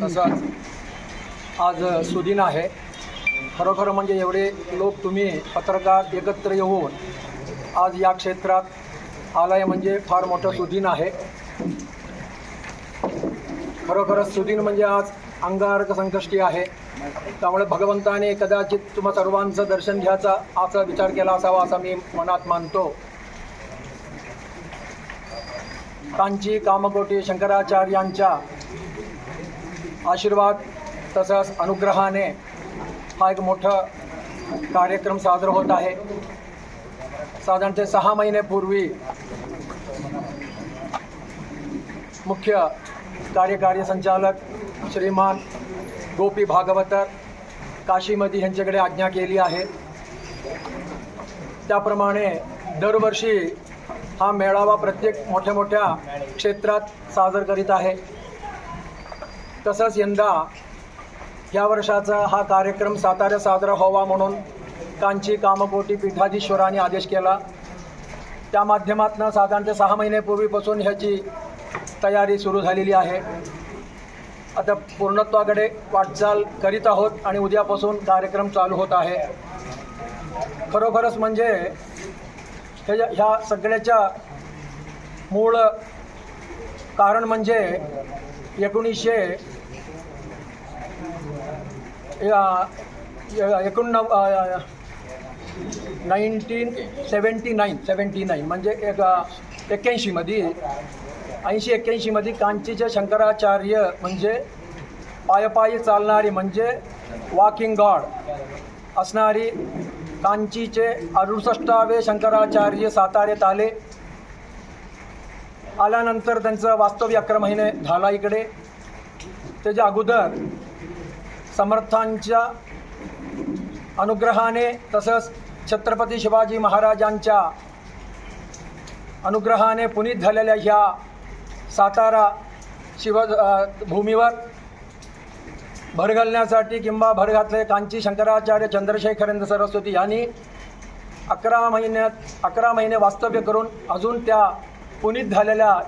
तसंच आज सुदिन आहे. खरोखर म्हणजे एवढे लोक तुम्ही पत्रकार एकत्र येऊन आज या क्षेत्रात आलाय म्हणजे फार मोठं सुदिन आहे. खरोखरच सुदिन म्हणजे आज अंगारक संकष्टी आहे. त्यामुळे भगवंताने कदाचित तुम्हा सर्वांचं दर्शन घ्यायचा असा विचार केला असावा असा मी मनात मानतो. कांची कामकोटी शंकराचार्यांच्या आशीर्वाद तसंच अनुग्रहाने हा एक मोठा कार्यक्रम साजरा होत आहे. साधारणतः सहा महिन्यापूर्वी मुख्य कार्यकारी संचालक श्रीमान गोपी भागवतर काशीमती यांच्याकडे आज्ञा केली आहे. त्याप्रमाणे दरवर्षी हा मेळावा प्रत्येक मोठ्या मोठ्या क्षेत्रात साजर करीत आहे. तसंच यंदा या वर्षाचा हा कार्यक्रम साताऱ्यात साजरा व्हावा म्हणून कांची कामकोटी पीठाधीश्वराने आदेश केला. त्या माध्यमातून साधारणतः सहा महिन्यापूर्वीपासून ह्याची तयारी सुरू झालेली आहे. आता पूर्णत्वाकडे वाटचाल करीत आहोत आणि उद्यापासून कार्यक्रम चालू होत आहे. खरोखरच म्हणजे हे ह्या सगळ्याच्या मूळ कारण म्हणजे एकोणीसशे एकोणनव nineteen seventy nine seventy nine म्हणजे एक एक्क्याऐंशीमध्ये ऐंशी एक्क्याऐंशीमध्ये कांचीचे शंकराचार्य म्हणजे पायपायी चालणारी म्हणजे वॉकिंग गॉड असणारी कांचीचे अडुसष्टावे शंकराचार्य साताऱ्यात आले. आल्यानंतर त्यांचं वास्तव्य अकरा महिने झाला इकडे. त्याच्या अगोदर समर्थांच्या अनुग्रहाने तसंच छत्रपती शिवाजी महाराजांच्या अनुग्रहाने पुनीत झालेल्या ह्या सातारा शिव भूमीवर भर घालण्यासाठी किंवा भर घातले कांची शंकराचार्य चंद्रशेखरेंद्र सरस्वती यांनी अकरा महिन्यात अकरा महिने वास्तव्य करून अजून त्या पुनीत झालेल्या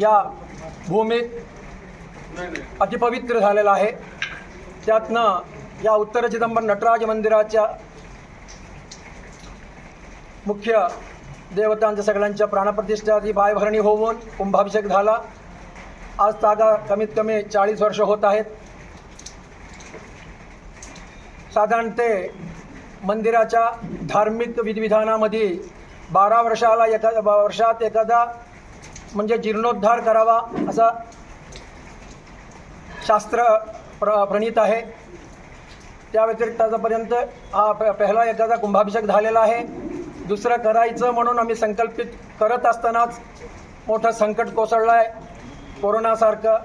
या भूमीत अतिपवित्र झालेला आहे. त्यातनं या उत्तर चिदंबर नटराज मंदिराच्या मुख्य देवतांच्या सगळ्यांच्या प्राणप्रतिष्ठाची पायभरणी होऊन कुंभाभिषेक झाला. आज तागा कमीत कमी चाळीस वर्ष होत आहेत. साधारण ते मंदिराच्या धार्मिक विधिविधानामध्ये बारा वर्षाला एका वर्षात एखादा म्हणजे जीर्णोद्धार करावा असा शास्त्र प्र प्रणीत आहे. त्या व्यतिरिक्त आतापर्यंत हा प पहिला एखादा कुंभाभिषेक झालेला आहे. दुसरं करायचं म्हणून आम्ही संकल्पित करत असतानाच मोठं संकट कोसळलं आहे कोरोनासारखं.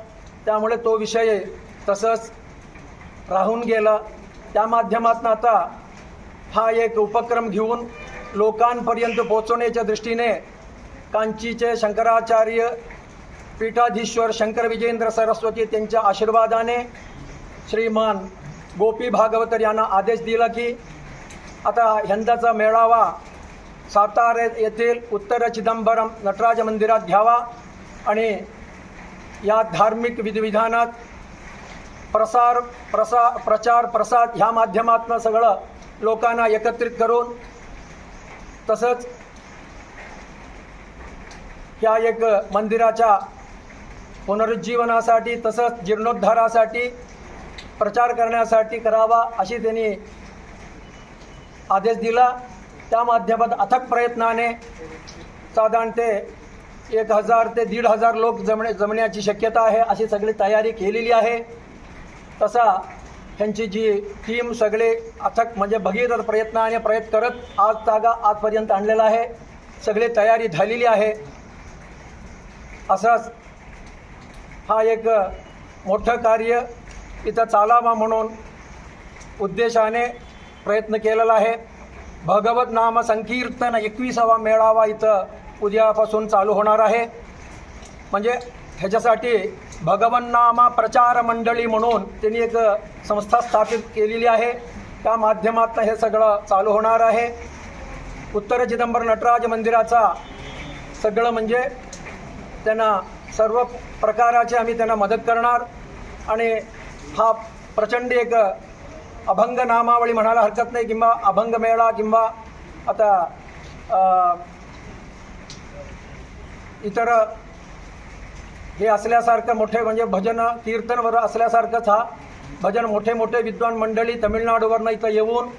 त्यामुळे तो विषय तसंच राहून गेला. त्या माध्यमातून आता हा एक उपक्रम घेऊन लोकांपर्यंत पोचवण्याच्या दृष्टीने कांचीचे शंकराचार्य पीठाधीश्वर शंकर विजेंद्र सरस्वती त्यांच्या आशीर्वादाने श्रीमान गोपी भागवतर यांना आदेश दिला की आता यंदाचा मेळावा सातारा येथील उत्तर चिदंबरम नटराज मंदिरात घ्यावा आणि या धार्मिक विधिविधानात प्रसार प्रसा प्रचार प्रसार ह्या माध्यमातून सगळं लोकांना एकत्रित करून तसंच ह्या एक मंदिराच्या पुनरुज्जीवनासाठी तसंच जीर्णोद्धारासाठी प्रचार करण्यासाठी करावा अशी त्यांनी आदेश दिला. त्या माध्यमात अथक प्रयत्नाने साधारण ते एक हजार ते दीड हजार लोक जमणे जमण्याची शक्यता आहे अशी सगळी तयारी केलेली आहे. तसा ह्यांची जी टीम सगळे अथक म्हणजे भगीरथ प्रयत्नाने प्रयत्न करत आज तागा आजपर्यंत आणलेला आहे. सगळी तयारी झालेली आहे. असाच हा एक मोठं कार्य इथं चालावा म्हणून उद्देशाने प्रयत्न केलेला आहे. भगवत नाम संकीर्तन एकविसावा मेळावा इथं उद्यापासून चालू होणार आहे. म्हणजे ह्याच्यासाठी भगवन्नामा प्रचार मंडळी म्हणून त्यांनी एक संस्था स्थापित केलेली आहे. त्या माध्यमातून हे सगळं चालू होणार आहे. उत्तर चिदंबर नटराज मंदिराचा सगळं म्हणजे त्यांना सर्व प्रकाराचे आम्ही त्यांना मदत करणार. आणि हा प्रचंड एक अभंग नामावळी म्हणायला हरकत नाही किंवा अभंग मेळा किंवा आता इतर हे असल्यासारखं मोठे म्हणजे भजन कीर्तनवर असल्यासारखंच हा भजन मोठे मोठे विद्वान मंडळी तमिळनाडूवरनं इथं येऊन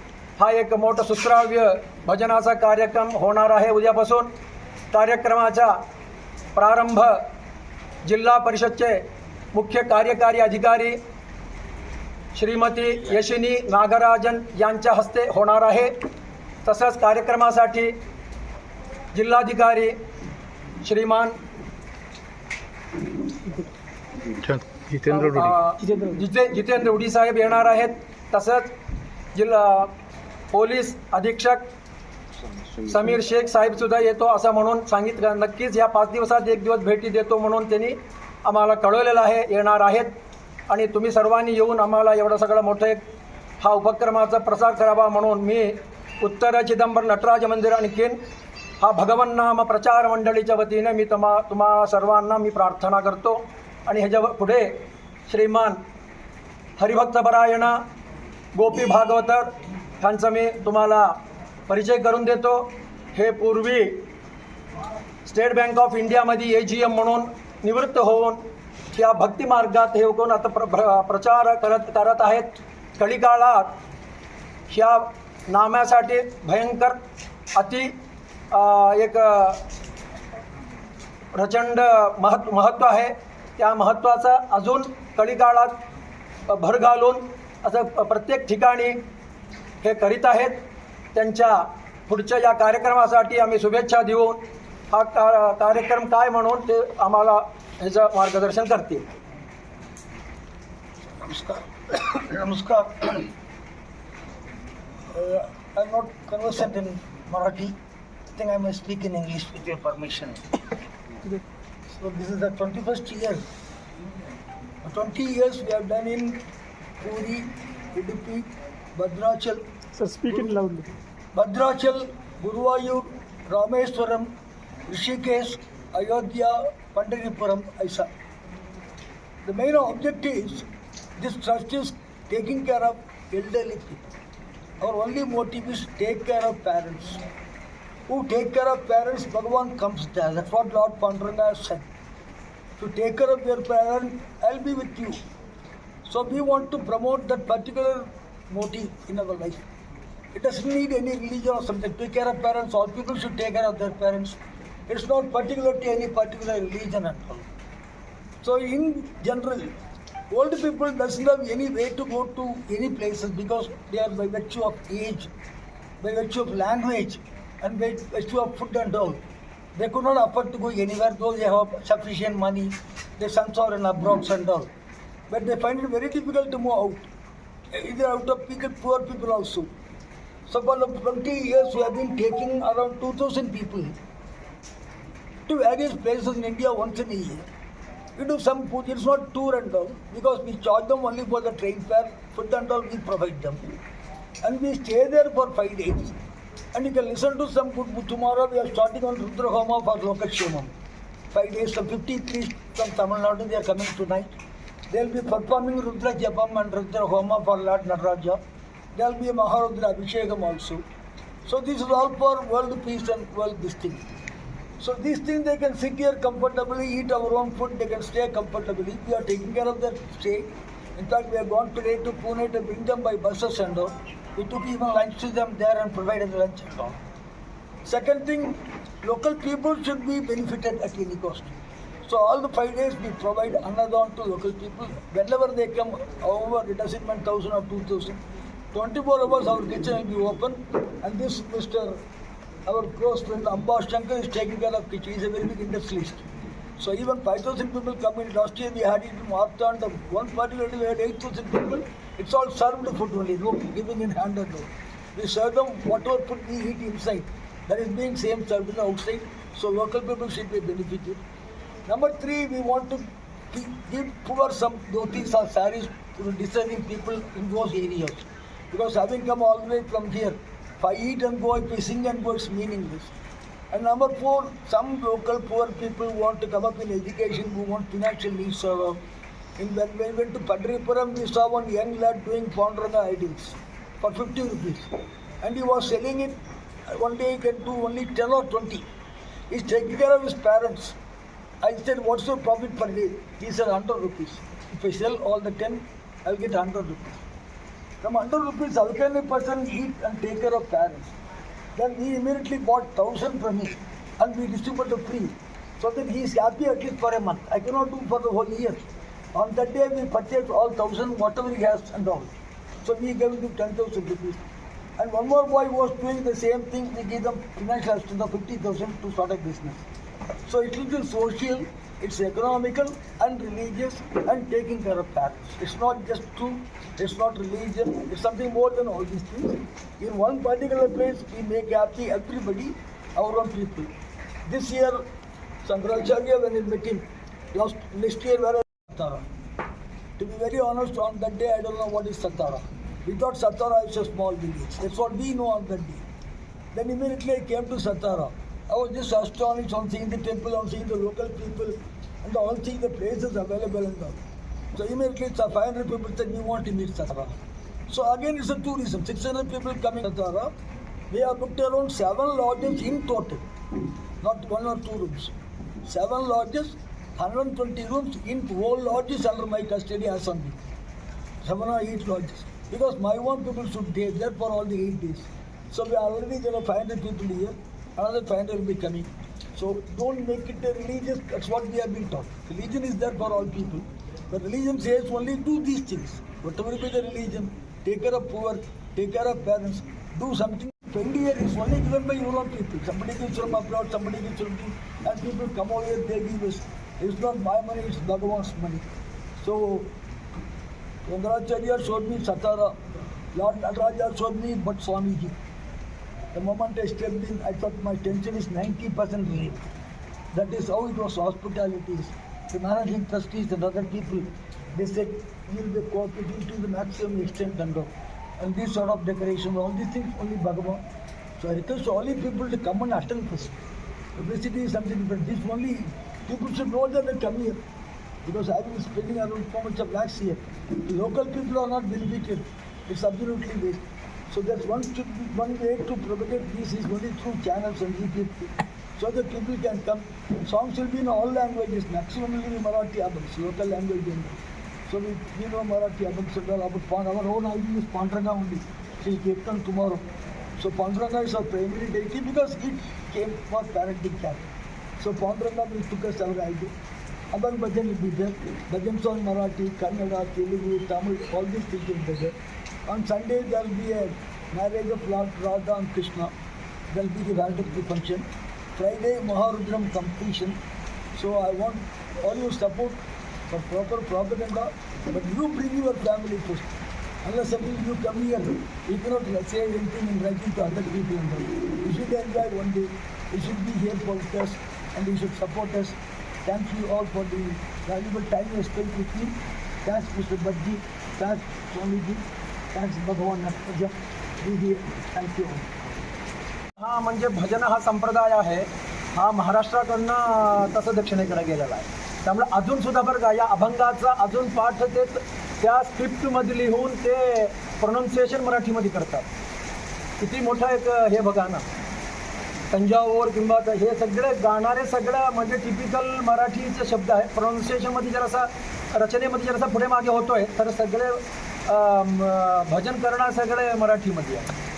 हा एक मोठं सुश्राव्य भजनाचा कार्यक्रम होणार आहे उद्यापासून. कार्यक्रमाचा प्रारंभ जिल्हा परिषदचे मुख्य कार्यकारी अधिकारी श्रीमती यशिनी नागराजन यांच्या हस्ते होणार आहे. तसंच कार्यक्रमासाठी जिल्हाधिकारी श्रीमान जितेंद्र जितेंद्र उडी साहेब येणार आहेत. तसंच जिल्हा पोलीस अधीक्षक समीर शेख साहेब सुद्धा येतो असं म्हणून सांगितलं. नक्कीच या पाच दिवसात एक दिवस भेटी देतो म्हणून त्यांनी आम्हाला कळवलेलं आहे. येणार आहेत. आणि तुम्ही सर्वांनी येऊन आम्हाला एवढं सगळं मोठं एक हा उपक्रमाचा प्रसार करावा म्हणून मी उत्तर चिदंबर नटराज मंदिर आणखीन हा भगवन्नाम प्रचार मंडळीच्या वतीने मी तुम्हा तुम्हा सर्वांना मी प्रार्थना करतो. आणि ह्याच्या पुढे श्रीमान हरिभक्तपरायणा गोपी भागवतर ह्यांचा मी तुम्हाला परिचय करून देतो. हे पूर्वी स्टेट बँक ऑफ इंडियामध्ये ए जी एम म्हणून निवृत्त होऊन या भक्ती मार्गात हे होऊन आता प्र प्र- प्रचार करत करत आहेत. कलिकाळात ह्या नाम्यासाठी भयंकर अति एक प्रचंड महत् महत्त्व आहे. त्या महत्त्वाचा अजून कळीकाळात भर घालून असं प्रत्येक ठिकाणी हे करीत आहेत. त्यांच्या पुढच्या या कार्यक्रमासाठी आम्ही शुभेच्छा देऊन हा का कार्यक्रम काय म्हणून ते आम्हाला ह्याचं मार्गदर्शन करतील नमस्कार नमस्कार uh, I'm not conversant in Marathi. I think I may speak in English with your permission. so this is the 21st year. For 20 years we have done in Puri, Udupi, Bhadrachal, Sir, speak it loudly. Bhadrachal, Guruvayur, Rameswaram, Rishikesh, Pandaripuram, Aisa. The main objective is this trust is taking care of elderly people. Our only motive is take care of parents. Who take care of parents, Bhagavan comes there. That's what Lord Panduranga said. To take care of your parents, I'll be with you. So we want to promote that particular motive in our life. It doesn't need any religion or something. Take care of parents. All people should take care of their parents. It's not particular to any particular religion at all. So in general, old people doesn't have any way to go to any places because they are by virtue of age, by virtue of language, and by virtue of food and all. They could not afford to go anywhere though they have sufficient money. Their sons are in abroad and all. But they find it very difficult to move out. Either out of people, poor people also. So for the 20 years we have been taking around 2000 people to various places in India once in a year. We do some food, it's not tour and all, because we charge them only for the train fare, food and all we provide them. And we stay there for five days. And you can listen to some good, tomorrow we are starting on Rudra for Lokashemam. Five days, some 50 priests from Tamil Nadu, they are coming tonight. They will be performing Rudra Japam and Rudra Homa for Lord Nataraja. There will be a Maharudra Abhishekam also. So this is all for world peace and world thing. So these things they can sit here comfortably, eat our own food, they can stay comfortably. We are taking care of their stay. In fact, we have gone today to Pune to bring them by buses and all. We took even lunch to them there and provided lunch and all. Second thing, local people should be benefited at any cost. So all the five days we provide anadon to local people. Whenever they come, however, it doesn't mean thousand or two thousand. 24 hours our kitchen will be open and this Mr. Our close friend Amba Shankar is taking care of kitchen. He's a very big industrialist. So even 5,000 people come in. Last year we had it in Martha the one day we had 8,000 people. It's all served food only, no giving in hand and all. We serve them whatever food we eat inside. That is being same served outside. So local people should be benefited. Number three, we want to give poor some dhotis or saris to deserving people in those areas. Because having come all the way from here, I eat and go, if I sing and go, it's meaningless. And number four, some local poor people want to come up in education who want financial needs. Uh, in when we went to Padripuram, we saw one young lad doing Panduranga idols for 50 rupees. And he was selling it. uh, One day he can do only 10 or 20. He's taking care of his parents. I said, what's your profit per day? He said, 100 rupees. If I sell all the 10, I'll get 100 rupees. From 100 rupees, how can a person eat and take care of parents? Then he immediately bought 1000 from me and we distributed free so that he is happy at least for a month. I cannot do for the whole year. On that day, we purchased all 1000, whatever he has and all. So we gave him 10,000 rupees. And one more boy was doing the same thing. We gave them financial assistance of 50,000 to start a business. So it will be social, it's economical and religious and taking care of that. It's not just true, it's not religion, it's something more than all these things. In one particular place, we make happy everybody, our own people. This year, Sankaracharya, when we met him, last next year, where Satara. To be very honest, on that day, I don't know what is Satara. We thought Satara is a small village. That's what we know on that day. Then immediately I came to Satara. I was just astonished on seeing the temple, on seeing the local people, and all seeing the places available and all. So immediately it's a 500 people said we want to meet Satara. So again it's a tourism. 600 people coming to Satara. We have booked around seven lodges in total, not one or two rooms. Seven lodges, 120 rooms in whole lodges under my custody as seven or eight lodges. Because my own people should stay there for all the eight days. So we already there are 500 people here, another 500 will be coming. So don't make it a religious, that's what we have been taught. Religion is there for all people. But religion says only do these things. Whatever be the religion, take care of poor, take care of parents, do something. 20 years is only given by your own people. Somebody gives from abroad, somebody gives from the, and people come over here, they give us. It's not my money, it's Bhagavan's money. So Yangaracharya showed me Satara. Lord Nataraja showed me but Swamiji. The moment I stepped in, I thought my tension is 90% relief. That is how it was hospitality. is. The managing trustees and other people, they said, we will be cooperating to the maximum extent and all. And this sort of decoration, all these things, only Bhagavan. So I request all the people to come and attend first. Publicity is something different. This only, people should know that they come here because I will be spending around so much of lakhs here. The local people are not benefited. It's absolutely waste. So that's one should be, one way to propagate this is only through channels and so that people can come. Songs will be in all languages, maximum will be Marathi albums, local language. So we, we know Marathi albums and all, Pan- our own idea is Panduranga only. She'll Kirtan tomorrow. So Panduranga is our primary deity because it came for parenting care. So Panduranga will took us our idea. Other bhajan will be there. Bhajan song Marathi, Kannada, Telugu, Tamil, all these things will be there. On Sunday there will be a marriage of Lord Radha and Krishna. There will be the Valentine function. Friday Maharudram completion. So I want all your support for proper propaganda. But you bring your family first. Unless something you come here, you cannot say anything in writing to other people. You should enjoy one day. You should be here for us and you should support us. Thank you all for the valuable time you spent with me. Thanks Mr. Bhaji. Thanks Swamiji. Thanks भगवान Nataraja. Be हा म्हणजे भजन हा संप्रदाय आहे. हा महाराष्ट्राकडनं तसं दक्षिणेकडे गेलेला आहे. त्यामुळे अजून सुद्धा बरं का या अभंगाचा अजून पाठ ते त्या स्क्रिप्टमध्ये लिहून ते प्रोनाऊन्सिएशन मराठीमध्ये करतात. किती मोठं एक हे बघा ना. तंजावर किंवा हे सगळे गाणारे सगळं म्हणजे टिपिकल मराठीचे शब्द आहे प्रोनाऊन्सिएशनमध्ये जरासा रचनेमध्ये जरासा पुढे मागे होतोय तर सगळे भजन करणं सगळे मराठीमध्ये आहे